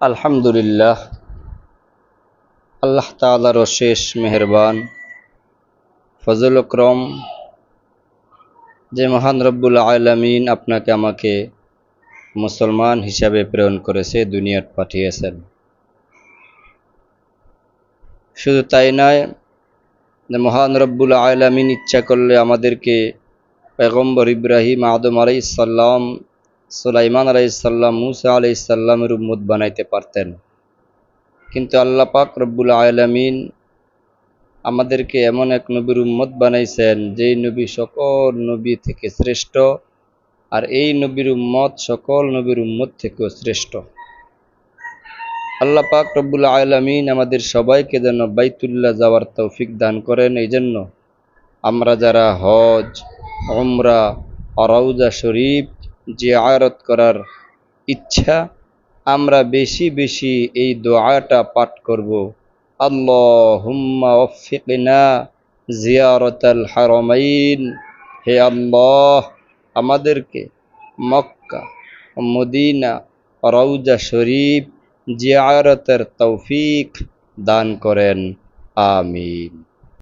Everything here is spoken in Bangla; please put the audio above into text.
আলহামদুলিল্লাহ। আল্লাহ তালার শেষ মেহরবান, ফজল ক্রম, যে মহান রব্বুল আলমিন আপনাকে আমাকে মুসলমান হিসাবে প্রেরণ করেছে দুনিয়ার পাঠিয়েছেন। শুধু তাই নয় মহান রব্বুল আলমিন ইচ্ছা করলে আমাদেরকে পেগম্বর ইব্রাহিম আদম আলাইসাল্লাম সুলাইমান আলাইসাল্লাম মুসা আলাইসাল্লামের উম্মত বানাইতে পারতেন। কিন্তু আল্লাহ পাক রব্বুল আলমিন আমাদেরকে এমন এক নবীর উম্মত বানাইছেন, যেই নবী সকল নবী থেকে শ্রেষ্ঠ, আর এই নবীর উম্মত সকল নবীর উম্মত থেকেও শ্রেষ্ঠ। আল্লাহ পাক রব্বুল আলমিন আমাদের সবাইকে যেন বাইতুল্লাহ যাওয়ার তৌফিক দান করেন। এই জন্য আমরা যারা হজ ওমরা অরৌজা শরীফ যে আয়ারত করার ইচ্ছা, আমরা বেশি বেশি এই দোয়াটা পাঠ করব। আল্লাহ হুম্মা ওফিকনা জিয়ারতাল হারমাইন। হে আল্লাহ, আমাদেরকে মক্কা, মদিনা রৌজা শরীফ জিয়ারতের তৌফিক দান করেন। আমিন।